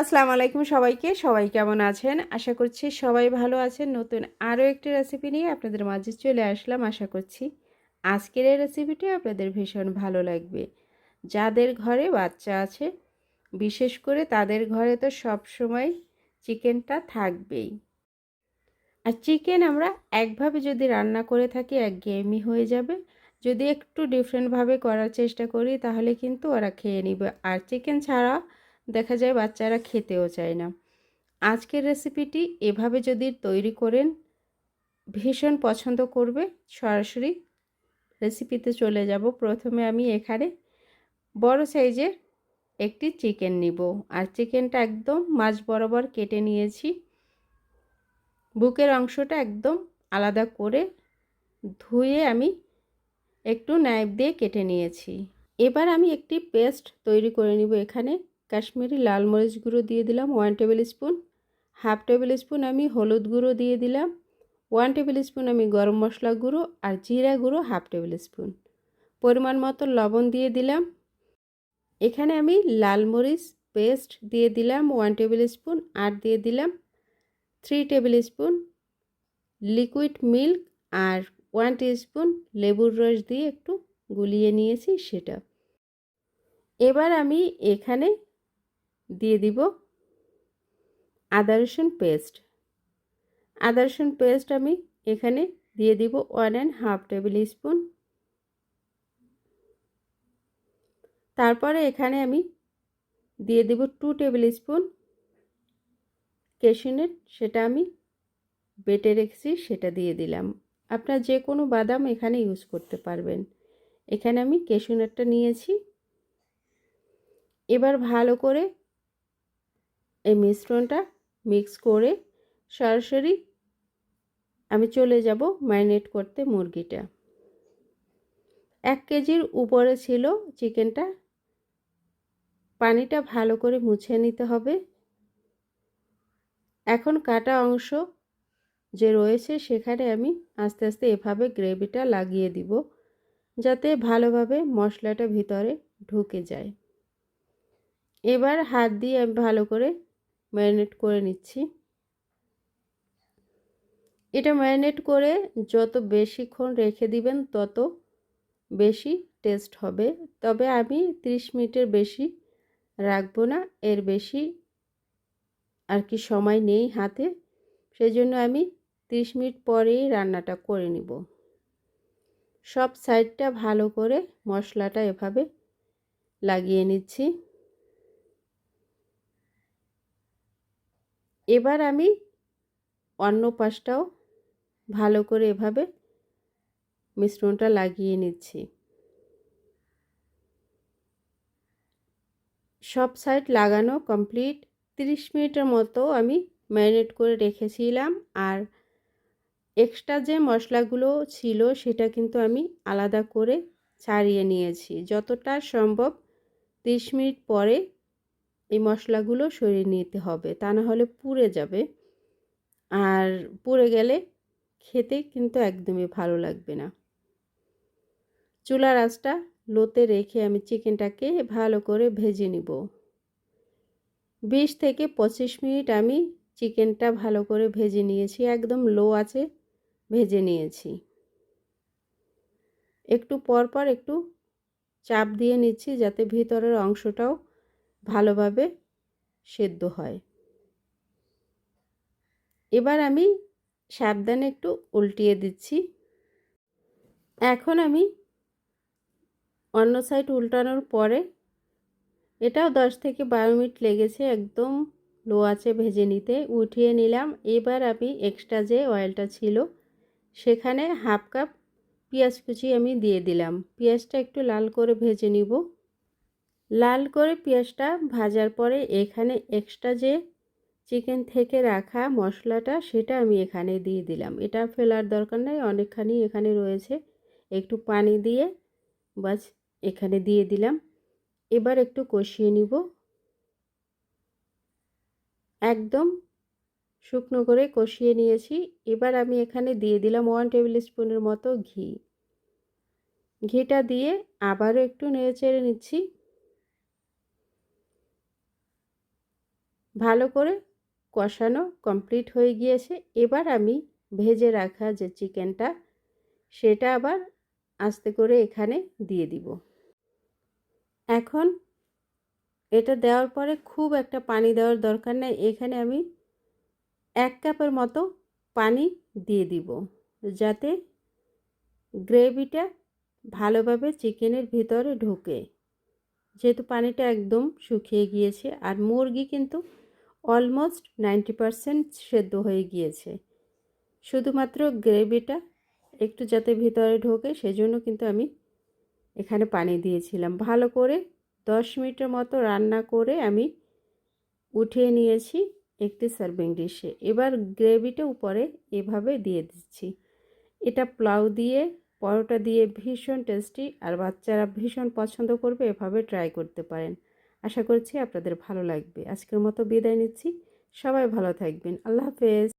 আসসালামু আলাইকুম সবাইকে। সবাই কেমন আছেন? আশা করছি সবাই ভালো আছেন। নতুন আরও একটি রেসিপি নিয়ে আপনাদের মাঝে চলে আসলাম, আশা করছি। আজকের এই রেসিপিটি আপনাদের ভীষণ ভালো লাগবে। যাদের ঘরে বাচ্চা আছে, বিশেষ করে তাদের ঘরে তো সব সময় চিকেনটা থাকবেই। আর চিকেন আমরা একভাবে যদি রান্না করে থাকি একঘেয়েমি হয়ে যাবে। যদি একটু ডিফারেন্টভাবে করার চেষ্টা করি, তাহলে কিন্তু ওরা খেয়ে নিবে। আর চিকেন ছাড়া দেখা যায় বাচ্চারা খেতেও চায় না। আজকের রেসিপিটি এভাবে যদি তৈরি করেন, ভীষণ পছন্দ করবে। সরাসরি রেসিপিতে চলে যাব। প্রথমে আমি এখানে বড় সাইজের একটি চিকেন নিব। আর চিকেনটা একদম মাছ বরাবর কেটে নিয়েছি। বুকের অংশটা একদম আলাদা করে ধুয়ে আমি একটু নাইফ দিয়ে কেটে নিয়েছি। এবার আমি একটি পেস্ট তৈরি করে নিব এখানে। কাশ্মীরি লাল মরিচ গুঁড়ো দিয়ে দিলাম one tablespoon half tablespoon আমি হলুদ গুঁড়ো দিয়ে দিলাম ওয়ান টেবিল স্পুন আমি গরম মশলা গুঁড়ো আর জিরা গুঁড়ো হাফ টেবিল স্পুন পরিমাণ মতো লবণ দিয়ে দিলাম। এখানে আমি লাল মরিচ পেস্ট দিয়ে দিলাম ওয়ান টেবিল স্পুন আর দিয়ে দিলাম three tablespoon liquid milk আর ওয়ান স্পুন লেবুর রস দিয়ে একটু গুলিয়ে নিয়েছি সেটা। এবার আমি এখানে দিয়ে দিব আদা, রসুন পেস্ট আদা, রসুন পেস্ট আমি এখানে দিয়ে দিব one and half tablespoon তারপরে এখানে আমি দিয়ে দিব টু টেবিল স্পুন কেশিনেট সেটা আমি বেটে রেখেছি, সেটা দিয়ে দিলাম। আপনার যে কোনো বাদাম এখানে ইউজ করতে পারবেন। এখানে আমি কেশুনেটটা নিয়েছি। এবার ভালো করে এই মিশ্রণটা মিক্স করে সরাসরি আমি চলে যাব ম্যারিনেট করতে মুরগিটা। এক কেজির উপরে ছিল চিকেনটা পানিটা ভালো করে মুছে নিতে হবে। এখন কাটা অংশ যে রয়েছে সেখানে আমি আস্তে আস্তে এভাবে গ্রেভিটা লাগিয়ে দিব, যাতে ভালোভাবে মশলাটা ভিতরে ঢুকে যায়। এবার হাত দিয়ে আমি ভালো করে ম্যারিনেট করে নিচ্ছি। এটা ম্যারিনেট করে যত বেশিক্ষণ রেখে দিবেন, তত বেশি টেস্ট হবে। তবে আমি 30 মিনিটের বেশি রাখব না, এর বেশি আর কি সময় নেই হাতে। সেই জন্য আমি 30 মিনিট পরেই রান্নাটা করে নিব। সব সাইডটা ভালো করে মশলাটা এভাবে লাগিয়ে নিচ্ছি। এবার আমি অন্য পাশটাও ভালো করে এভাবে মিশ্রণটা লাগিয়ে নিচ্ছি। সব সাইড লাগানো কমপ্লিট। 30 মিনিটের মতো আমি ম্যারিনেট করে রেখেছিলাম আর এক্সট্রা যে মশলাগুলো ছিল সেটা কিন্তু আমি আলাদা করে ছাড়িয়ে নিয়েছি। যতটা সম্ভব 30 মিনিট পরে এই মশলাগুলো সরিয়ে নিতে হবে। তা না হলে পুড়ে যাবে। আর পুড়ে গেলে খেতে কিন্তু একদমই ভালো লাগবে না। চুলার আঁচটা লোতে রেখে আমি চিকেনটাকে ভালো করে ভেজে নিব। বিশ থেকে পঁচিশ মিনিট আমি চিকেনটা ভালো করে ভেজে নিয়েছি, একদম লো আছে ভেজে নিয়েছি। একটু পর পর একটু চাপ দিয়ে নিচ্ছি যাতে ভিতরের অংশটাও ভালোভাবে সেদ্ধ হয়। এবার আমি সাবধানে একটু উল্টিয়ে দিচ্ছি। এখন আমি অন্য সাইড উল্টানোর পরে এটাও দশ থেকে বারো মিনিট লেগেছে একদম লো আছে ভেজে নিতে। উঠিয়ে নিলাম। এবার আমি এক্সট্রা যে অয়েলটা ছিল সেখানে হাফ কাপ পেঁয়াজ কুচি আমি দিয়ে দিলাম। পেঁয়াজটা একটু লাল করে ভেজে নিব। লাল করে পেঁয়াজটা ভাজার পরে এখানে এক্সট্রা যে চিকেন থেকে রাখা মশলাটা, সেটা আমি এখানে দিয়ে দিলাম। এটা ফেলার দরকার নেই, অনেকখানি এখানে রয়েছে। একটু পানি দিয়ে বাস এখানে দিয়ে দিলাম। এবার একটু কষিয়ে নিব। একদম শুকনো করে কষিয়ে নিয়েছি। এবার আমি এখানে দিয়ে দিলাম ওয়ান টেবিল স্পুনের মতো ঘি। ঘিটা দিয়ে আবারও একটু নেড়ে চেড়ে নিচ্ছি। ভালো করে কষানো কমপ্লিট হয়ে গিয়েছে। এবার আমি ভেজে রাখা যে চিকেনটা, সেটা আবার আস্তে করে এখানে দিয়ে দিব। এখন এটা দেওয়ার পরে খুব একটা পানি দেওয়ার দরকার নেই। এখানে আমি এক কাপের মতো পানি দিয়ে দিব, যাতে গ্রেভিটা ভালোভাবে চিকেনের ভিতরে ঢোকে। যেহেতু পানিটা একদম শুকিয়ে গিয়েছে, আর মুরগি কিন্তু অলমোস্ট নাইনটি পারসেন্ট সেদ্ধ হয়ে গিয়েছে। শুধুমাত্র গ্রেভিটা একটু যাতে ভিতরে ঢোকে, সেজন্য কিন্তু আমি এখানে পানি দিয়েছিলাম। ভালো করে দশ মিনিটের মতো রান্না করে আমি উঠিয়ে নিয়েছি একটি সার্ভিং ডিশে। এবার গ্রেভিটা উপরে এভাবে দিয়ে দিচ্ছি। এটা প্লাউ দিয়ে, পরোটা দিয়ে ভীষণ টেস্টি, আর বাচ্চারা ভীষণ পছন্দ করবে, এভাবে ট্রাই করতে পারেন। আশা করছি আপনাদের ভালো লাগবে। আজকের মতো বিদায় নিচ্ছি। সবাই ভালো থাকবেন। আল্লাহ হাফেজ।